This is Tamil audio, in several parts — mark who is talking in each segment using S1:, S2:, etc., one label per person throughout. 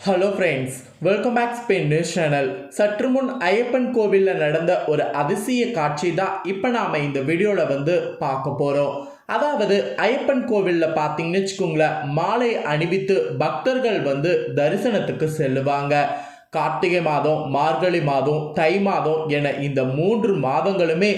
S1: Hello friends welcome back Spain news channel சற்று முன் ஐயப்பன் கோவிலில் நடந்த ஒரு அதிசய காட்சி தான் இப்போ நாம் இந்த வீடியோவில் வந்து பார்க்க போகிறோம் அதாவது ஐயப்பன் கோவிலில் பார்த்தீங்கன்னு வச்சுக்கோங்களேன் மாலை அணிவித்து பக்தர்கள் வந்து தரிசனத்துக்கு செல்லுவாங்க. கார்த்திகை மாதம் மார்கழி மாதம் தை மாதம் என இந்த மூன்று மாதங்களுமே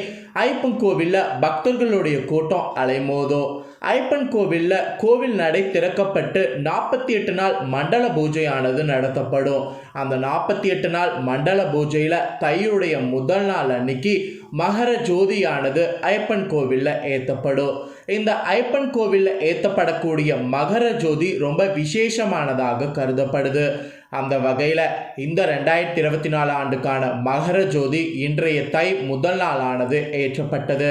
S1: ஐப்பன் கோவிலில் பக்தர்களுடைய கூட்டம் அலைமோதும். ஐயப்பன் கோவிலில் கோவில் நடை திறக்கப்பட்டு நாற்பத்தி எட்டு நாள் மண்டல பூஜையானது நடத்தப்படும். அந்த நாற்பத்தி எட்டு நாள் மண்டல பூஜையில் தையுடைய முதல் நாள் அன்னைக்கு மகர ஜோதியானது ஐப்பன் கோவிலில் ஏற்றப்படும் இந்த ஐப்பன் கோவிலில் ஏற்றப்படக்கூடிய மகர ஜோதி ரொம்ப விசேஷமானதாக கருதப்படுது. அந்த வகையில் இந்த ரெண்டாயிரத்தி இருபத்தி நாலு ஆண்டுக்கான மகர ஜோதி இன்றைய தை முதல் நாளானது ஏற்றப்பட்டது.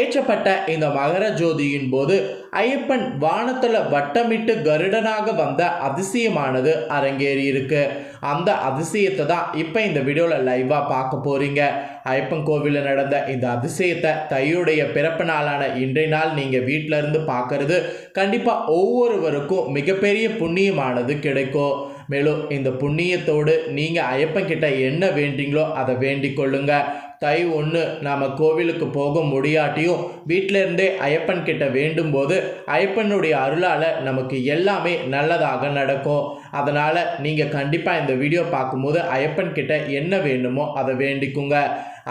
S1: ஏற்றப்பட்ட இந்த மகர ஜோதியின் போது ஐயப்பன் வானத்தில் வட்டமிட்டு கருடனாக வந்த அதிசயமானது அரங்கேறி இருக்கு. அந்த அதிசயத்தை தான் இப்போ இந்த வீடியோவில் லைவாக பார்க்க போகிறீங்க ஐயப்பன் கோவிலில் நடந்த இந்த அதிசயத்தை தையுடைய பிறப்பு நாளான இன்றைய நாள் நீங்கள் வீட்டில இருந்து பார்க்கறது கண்டிப்பாக ஒவ்வொருவருக்கும் மிகப்பெரிய புண்ணியமானது கிடைக்கும். மேலும் இந்த புண்ணியத்தோடு நீங்கள் ஐயப்பன் கிட்ட என்ன வேண்டிங்களோ அதை வேண்டிக் கொள்ளுங்க. தை ஒன்று நாம் கோவிலுக்கு போக முடியாட்டியும் வீட்டில இருந்தே ஐயப்பன் கிட்ட வேண்டும் போது ஐயப்பனுடைய அருளால் நமக்கு எல்லாமே நல்லதாக நடக்கும். அதனால் நீங்கள் கண்டிப்பாக இந்த வீடியோ பார்க்கும்போது ஐயப்பன் கிட்ட என்ன வேண்டுமோ அதை வேண்டிக்குங்க.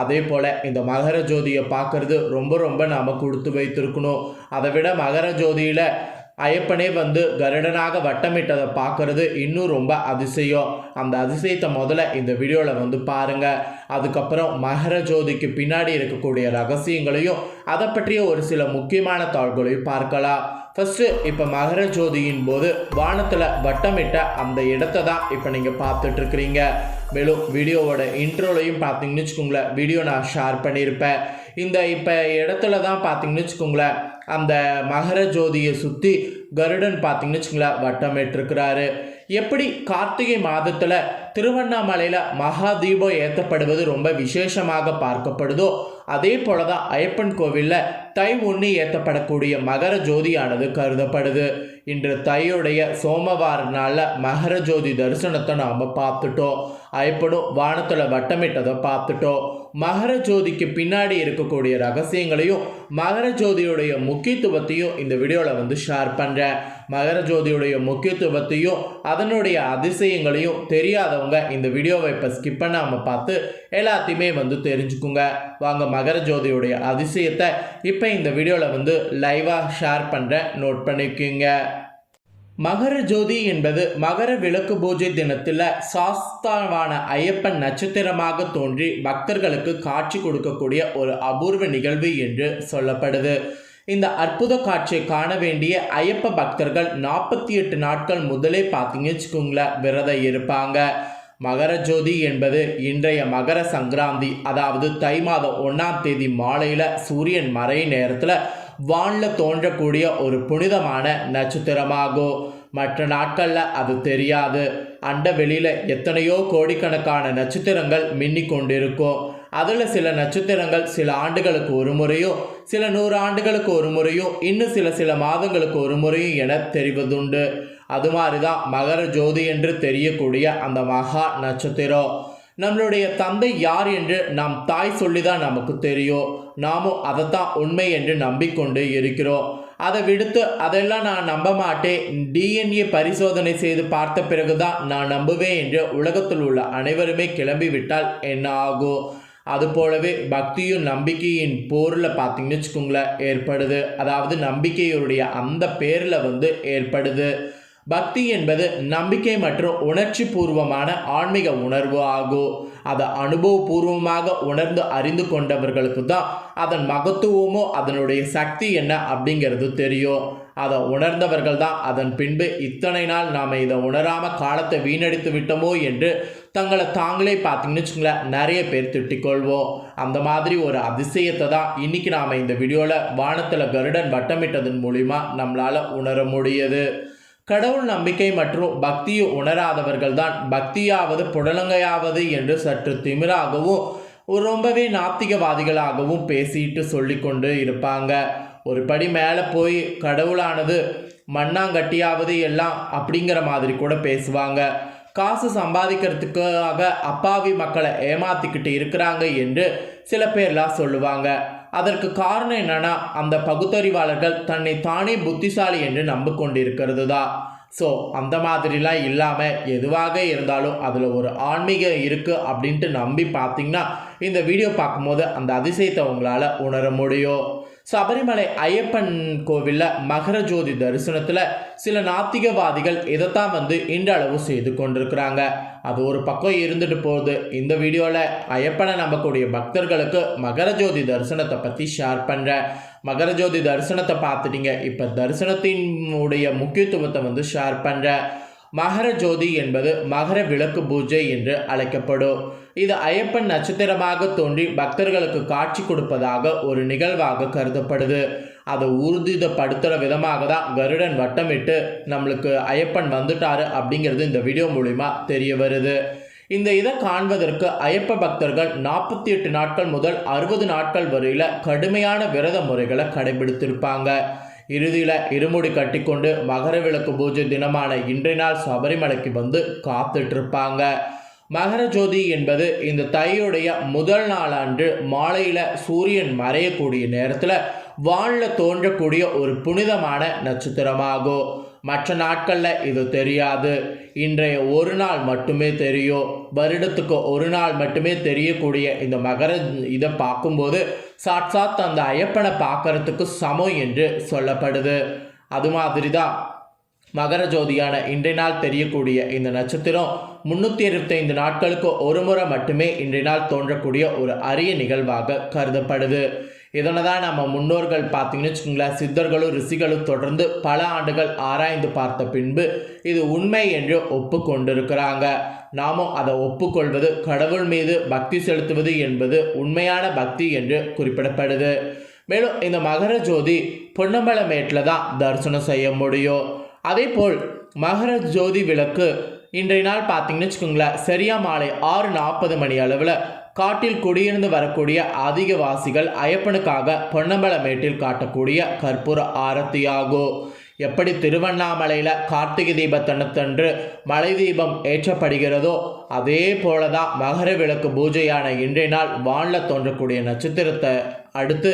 S1: அதே போல் இந்த மகர ஜோதியை பார்க்கறது ரொம்ப ரொம்ப நாம் கொடுத்து வைத்திருக்கணும். அதை விட மகர ஜோதியில் ஐயப்பனே வந்து கருடனாக வட்டமிட்டதை பார்க்கறது இன்னும் ரொம்ப அதிசயம். அந்த அதிசயத்தை முதல்ல இந்த வீடியோவில் வந்து பாருங்க. அதுக்கப்புறம் மகர ஜோதிக்கு பின்னாடி இருக்கக்கூடிய ரகசியங்களையும் அதை பற்றிய ஒரு சில முக்கியமான தாள்களையும் பார்க்கலாம். ஃபஸ்ட்டு இப்போ மகர ஜோதியின் போது வானத்தில் வட்டமிட்ட அந்த இடத்த தான் இப்போ நீங்கள் பார்த்துட்ருக்குறீங்க. மேலும் வீடியோவோட இன்ட்ரோலையும் பார்த்தீங்கன்னு வச்சுக்கோங்களேன். வீடியோ நான் ஷேர் பண்ணியிருப்பேன். இந்த இப்போ இடத்துல தான் பார்த்தீங்கன்னு வச்சுக்கோங்களேன் அந்த மகர ஜோதியை சுற்றி கருடன் பார்த்தீங்கன்னு வச்சுங்களேன் வட்டமிட்டிருக்கிறாரு. எப்படி கார்த்திகை மாதத்தில் திருவண்ணாமலையில் மகா தீபம் ஏற்றப்படுவது ரொம்ப விசேஷமாக பார்க்கப்படுதோ அதே போல தான் ஐயப்பன் கோவிலில் தை ஒன்று ஏற்றப்படக்கூடிய மகர ஜோதியானது கருதப்படுது. இன்று தையுடைய சோமவார நாளில் மகர ஜோதி தரிசனத்தை நாம் பார்த்துட்டோம். ஐயப்பனும் வானத்தில் வட்டமிட்டதை பார்த்துட்டோம். மகர ஜோதிக்கு பின்னாடி இருக்கக்கூடிய ரகசியங்களையும் மகர ஜோதியுடைய முக்கியத்துவத்தையும் இந்த வீடியோவில் வந்து ஷேர் பண்ணுறேன் மகர ஜோதியுடைய முக்கியத்துவத்தையும் அதனுடைய அதிசயங்களையும் தெரியாதவங்க இந்த வீடியோவை இப்போ ஸ்கிப் பண்ணாமல் பார்த்து எல்லாத்தையுமே வந்து தெரிஞ்சுக்குங்க. வாங்க மகர ஜோதியுடைய அதிசயத்தை இப்போ இந்த வீடியோவில் வந்து லைவாக ஷேர் பண்ணுறேன் நோட் பண்ணிக்கோங்க. மகர ஜோதி என்பது மகர விளக்கு பூஜை தினத்தில் சாஸ்தாவான ஐயப்பன் நட்சத்திரமாக தோன்றி பக்தர்களுக்கு காட்சி கொடுக்கக்கூடிய ஒரு அபூர்வ நிகழ்வு என்று சொல்லப்படுது. இந்த அற்புத காட்சியை காண வேண்டிய ஐயப்ப பக்தர்கள் நாற்பத்தி எட்டு நாட்கள் முதலே பார்த்தீங்கன்னு வச்சுக்கோங்களேன் விரதம் இருப்பாங்க. மகர ஜோதி என்பது இன்றைய மகர சங்கராந்தி அதாவது தை மாதம் ஒன்றாம் தேதி மாலையில் சூரியன் மறை நேரத்தில் வானில் தோன்றக்கூடிய ஒரு புனிதமான நட்சத்திரமாகும் மற்ற நாட்களில் அது தெரியாது. அண்ட வெளியில் எத்தனையோ கோடிக்கணக்கான நட்சத்திரங்கள் மின்னிக் கொண்டிருக்கும். அதில் சில நட்சத்திரங்கள் சில ஆண்டுகளுக்கு ஒரு முறையும் சில நூறு ஆண்டுகளுக்கு ஒரு முறையும் இன்னும் சில சில மாதங்களுக்கு ஒரு முறையும் என தெரிவதுண்டு. அது மாதிரி தான் மகர ஜோதி என்று தெரியக்கூடிய அந்த மகா நட்சத்திரம். நம்மளுடைய தந்தை யார் என்று நம் தாய் சொல்லி தான் நமக்கு தெரியும். நாமும் அதைத்தான் உண்மை என்று நம்பிக்கொண்டு இருக்கிறோம். அதை விடுத்து அதெல்லாம் நான் நம்ப மாட்டேன். டிஎன்ஏ பரிசோதனை செய்து பார்த்த பிறகுதான் நான் நம்புவேன் என்று உலகத்தில் உள்ள அனைவருமே கிளம்பி விட்டால் என்ன ஆகும்? அது போலவே பக்தியும் நம்பிக்கையின் போரில் பார்த்தீங்கன்னு வச்சுக்கோங்களேன் ஏற்படுது. அதாவது நம்பிக்கையுடைய அந்த பேரில் வந்து ஏற்படுது. பக்தி என்பது நம்பிக்கை மற்றும் உணர்ச்சி பூர்வமான ஆன்மீக உணர்வு ஆகும் அதை அனுபவபூர்வமாக உணர்ந்து அறிந்து கொண்டவர்களுக்கு தான் அதன் மகத்துவமோ அதனுடைய சக்தி என்ன அப்படிங்கிறது தெரியும். அதை உணர்ந்தவர்கள் தான் அதன் பின்பு இத்தனை நாள் நாம் இதை உணராமல் காலத்தை வீணடித்து விட்டோமோ என்று தங்களை தாங்களே பார்த்தீங்கன்னு வச்சுங்களேன் நிறைய பேர் திட்டிக்கொள்வோம். அந்த மாதிரி ஒரு அதிசயத்தை தான் இன்னைக்கு நாம் இந்த வீடியோவில் வானத்தில் கருடன் வட்டமிட்டதன் மூலிமா நம்மளால் உணர முடியுது. கடவுள் நம்பிக்கை மற்றும் பக்தியை உணராதவர்கள் தான் பக்தியாவது புடலங்கையாவது என்று சற்று திமிராகவும் ரொம்பவே நாத்திகவாதிகளாகவும் பேசிட்டு சொல்லிக்கொண்டு இருப்பாங்க. ஒரு படி மேலே போய் கடவுளானது மண்ணாங்கட்டியாவது எல்லாம் அப்படிங்கிற மாதிரி கூட பேசுவாங்க. காசு சம்பாதிக்கிறதுக்காக அப்பாவி மக்களை ஏமாத்திக்கிட்டு இருக்கிறாங்க என்று சில பேர்லாம் சொல்லுவாங்க. அதற்கு காரணம் என்னன்னா அந்த பகுத்தறிவாளர்கள் தன்னை தானே புத்திசாலி என்று நம்பிக்கொண்டிருக்கிறது தான் ஸோ அந்த மாதிரிலாம் இல்லாமல் எதுவாக இருந்தாலும் அதில் ஒரு ஆன்மீகம் இருக்குது அப்படின்ட்டு நம்பி பார்த்தீங்கன்னா இந்த வீடியோ பார்க்கும்போது அந்த அதிசயத்தை உங்களால் உணர முடியும். சபரிமலை ஐயப்பன் கோவிலில் மகர ஜோதி தரிசனத்தில் சில நாத்திகவாதிகள் இதைத்தான் வந்து இன்றளவு செய்து கொண்டிருக்கிறாங்க. அது ஒரு பக்கம் இருந்துட்டு போகுது. இந்த வீடியோவில் ஐயப்பனை நம்பக்கூடிய பக்தர்களுக்கு மகர ஜோதி தரிசனத்தை பற்றி ஷேர் பண்ணுறேன் மகர ஜோதி தரிசனத்தை பார்த்துட்டீங்க. இப்போ தரிசனத்தினுடைய முக்கியத்துவத்தை வந்து ஷேர் பண்ணுறேன் மகர ஜோதி என்பது மகர விளக்கு பூஜை என்று அழைக்கப்படும். இது ஐயப்பன் நட்சத்திரமாக தோன்றி பக்தர்களுக்கு காட்சி கொடுப்பதாக ஒரு நிகழ்வாக கருதப்படுது. அதை ஊர்ஜிதப்படுத்துகிற விதமாக தான் கருடன் வட்டமிட்டு நம்மளுக்கு ஐயப்பன் வந்துட்டாரு அப்படிங்கிறது இந்த வீடியோ மூலிமா தெரிய வருது. இந்த இதை காண்பதற்கு ஐயப்ப பக்தர்கள் நாற்பத்தி எட்டு நாட்கள் முதல் அறுபது நாட்கள் வரையில் கடுமையான விரத முறைகளை கடைபிடித்திருப்பாங்க. இறுதியில் இருமுடி கட்டிக்கொண்டு மகர விளக்கு பூஜை தினமான இன்றைய நாள் சபரிமலைக்கு வந்து காத்துட்ருப்பாங்க மகர ஜோதி என்பது இந்த தையுடைய முதல் நாளன்று மாலையில் சூரியன் மறையக்கூடிய நேரத்தில் வானில் தோன்றக்கூடிய ஒரு புனிதமான நட்சத்திரமாகும். மற்ற நாட்களில் இது தெரியாது. இன்றைய ஒரு நாள் மட்டுமே தெரியும். வருடத்துக்கு ஒரு நாள் மட்டுமே தெரியக்கூடிய இந்த மகர இதை பார்க்கும்போது சாட்சாத் அந்த ஐயப்பனை பார்க்கறதுக்கு சமம் என்று சொல்லப்படுது. அது மாதிரி தான் மகர ஜோதியான இன்றைய நாள் தெரியக்கூடிய இந்த நட்சத்திரம் முன்னூற்றி இருபத்தைந்து நாட்களுக்கு ஒரு முறை மட்டுமே இன்றைய நாள் தோன்றக்கூடிய ஒரு அரிய நிகழ்வாக கருதப்படுது. இதனை தான் நம்ம முன்னோர்கள் பார்த்தீங்கன்னு வச்சுக்கோங்களேன் சித்தர்களும் ரிஷிகளும் தொடர்ந்து பல ஆண்டுகள் ஆராய்ந்து பார்த்த பின்பு இது உண்மை என்று ஒப்புக்கொண்டிருக்கிறாங்க. நாமும் அதை ஒப்புக்கொள்வது கடவுள் மீது பக்தி செலுத்துவது என்பது உண்மையான பக்தி என்று குறிப்பிடப்படுது. மேலும் இந்த மகர ஜோதி பொன்னம்பலமேட்டில் தான் தரிசனம் செய்ய முடியும். அதே போல் மகர ஜோதி விளக்கு. இன்றைய நாள் பார்த்தீங்கன்னு வச்சுக்கோங்களேன் சரியா மாலை ஆறு நாற்பது மணி அளவில் காட்டில் குடியிருந்து வரக்கூடிய அதிகவாசிகள் ஐயப்பனுக்காக பொன்னம்பலமேட்டில் காட்டக்கூடிய கற்பூர ஆரத்தியாகும் எப்படி திருவண்ணாமலையில் கார்த்திகை தீபத்தனத்தன்று மலை தீபம் ஏற்றப்படுகிறதோ அதே போல தான் மகர விளக்கு பூஜையான இன்றைய நாள் வானில் தோன்றக்கூடிய நட்சத்திரத்தை அடுத்து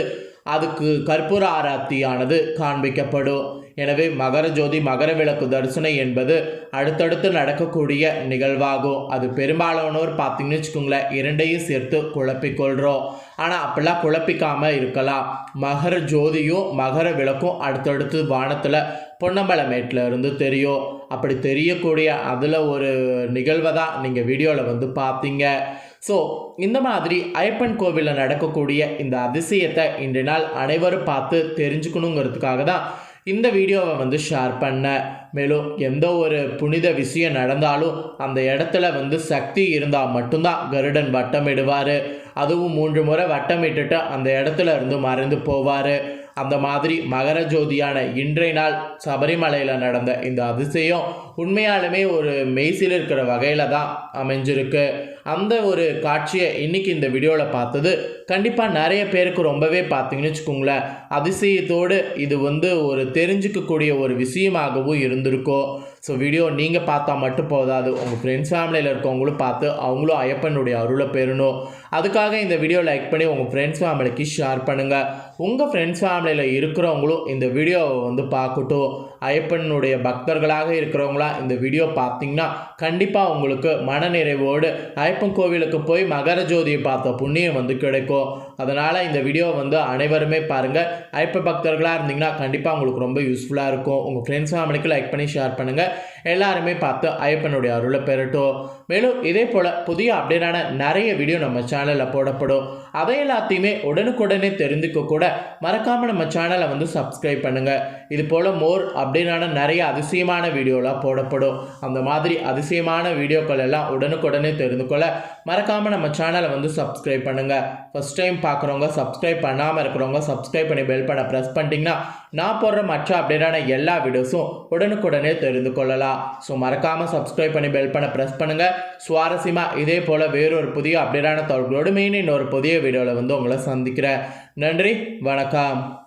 S1: அதுக்கு கற்பூர ஆராத்தியானது காண்பிக்கப்படும். எனவே மகர ஜோதி மகர விளக்கு தரிசனம் என்பது அடுத்தடுத்து நடக்கக்கூடிய நிகழ்வாகும். அது பெரும்பாலானோர் பார்த்தீங்கன்னு வச்சுக்கோங்களேன் இரண்டையும் சேர்த்து குழப்பிக்கொள்கிறோம் ஆனால் அப்படிலாம் குழப்பிக்காமல் இருக்கலாம். மகர ஜோதியும் மகர விளக்கும் அடுத்தடுத்து வானத்தில் பொன்னம்பலமேட்டில் இருந்து தெரியும். அப்படி தெரியக்கூடிய அதில் ஒரு நிகழ்வை தான் நீங்கள் வீடியோவில் வந்து பார்த்தீங்க. ஸோ இந்த மாதிரி ஐயப்பன் கோவிலில் நடக்கக்கூடிய இந்த அதிசயத்தை இன்று நாள் அனைவரும் பார்த்து தெரிஞ்சுக்கணுங்கிறதுக்காக தான் இந்த வீடியோவை வந்து ஷேர் பண்ண. மேலும் எந்த ஒரு புனித விஷயம் நடந்தாலும் அந்த இடத்துல வந்து சக்தி இருந்தால் மட்டும்தான் கருடன் வட்டமிடுவார். அதுவும் மூன்று முறை வட்டமிட்டுட்டு அந்த இடத்துல இருந்து மறைந்து போவார். அந்த மாதிரி மகர ஜோதியான இன்றைய நாள் சபரிமலையில் நடந்த இந்த அதிசயம் உண்மையாலுமே ஒரு மெய்சில் இருக்கிற வகையில் தான் அமைஞ்சிருக்கு. அந்த ஒரு காட்சியை இன்றைக்கி இந்த வீடியோவில் பார்த்தது. கண்டிப்பாக நிறைய பேருக்கு ரொம்பவே பார்த்தீங்கன்னு வச்சுக்கோங்களேன். அதிசயத்தோடு இது வந்து ஒரு தெரிஞ்சுக்கக்கூடிய ஒரு விஷயமாகவும் இருந்திருக்கோ. ஸோ வீடியோ நீங்கள் பார்த்தா மட்டும் போதாது. உங்கள் ஃப்ரெண்ட்ஸ் ஃபேமிலியில் இருக்கவங்களும் பார்த்து அவங்களும் ஐயப்பனுடைய அருளை பெறணும். அதுக்காக இந்த வீடியோ லைக் பண்ணி உங்கள் ஃப்ரெண்ட்ஸ் ஃபேமிலிக்கு ஷேர் பண்ணுங்கள் உங்கள் ஃப்ரெண்ட்ஸ் ஃபேமிலியில் இருக்கிறவங்களும் இந்த வீடியோவை வந்து பார்க்கட்டும். ஐயப்பனுடைய பக்தர்களாக இருக்கிறவங்களாம் இந்த வீடியோ பார்த்தீங்கன்னா கண்டிப்பாக உங்களுக்கு மனநிறைவோடு ஐயப்பன் கோவிலுக்கு போய் மகர ஜோதியை பார்த்த புண்ணியம் வந்து கிடைக்கும். அதனால் இந்த வீடியோ வந்து அனைவருமே பாருங்கள் ஐயப்ப பக்தர்களாக இருந்தீங்கன்னா கண்டிப்பாக உங்களுக்கு ரொம்ப யூஸ்ஃபுல்லாக இருக்கும். உங்கள் ஃப்ரெண்ட்ஸ் ஃபேமிலிக்கு லைக் பண்ணி ஷேர் பண்ணுங்கள் எல்லாருமே பார்த்து ஐயப்பனுடைய அருளை பெறட்டும். மேலும் இதே போல் புதிய அப்டேட்டான நிறைய வீடியோ நம்ம சேனலில் போடப்படும். அதை எல்லாத்தையுமே உடனுக்குடனே தெரிந்துக்க கூட மறக்காமல் நம்ம சேனலை வந்து சப்ஸ்கிரைப் பண்ணுங்கள் இது போல் மோர் அப்படின்னான நிறைய அதிசயமான வீடியோலாம் போடப்படும். அந்த மாதிரி அதிசயமான வீடியோக்கள் எல்லாம் உடனுக்குடனே தெரிந்து கொள்ள மறக்காமல் நம்ம சேனலை வந்து சப்ஸ்கிரைப் பண்ணுங்கள் ஃபஸ்ட் டைம் பார்க்குறவங்க சப்ஸ்கிரைப் பண்ணாமல் இருக்கிறவங்க சப்ஸ்கிரைப் பண்ணி பெல் பண்ண ப்ரெஸ் பண்ணிட்டீங்கன்னா நான் போடுற மற்ற அப்டேட்டான எல்லா வீடியோஸும் உடனுக்குடனே தெரிந்து கொள்ளலாம். ஸோ மறக்காமல் சப்ஸ்கிரைப் பண்ணி பெல் பண்ண ப்ரெஸ் பண்ணுங்கள் சுவாரஸ்யமாக இதே போல் வேறொரு புதிய அப்டேட்டான தகவல்களோடு மெயின் இன்னொரு புதிய வீடியோவில் வந்து உங்களை சந்திக்கிறேன். நன்றி வணக்கம்.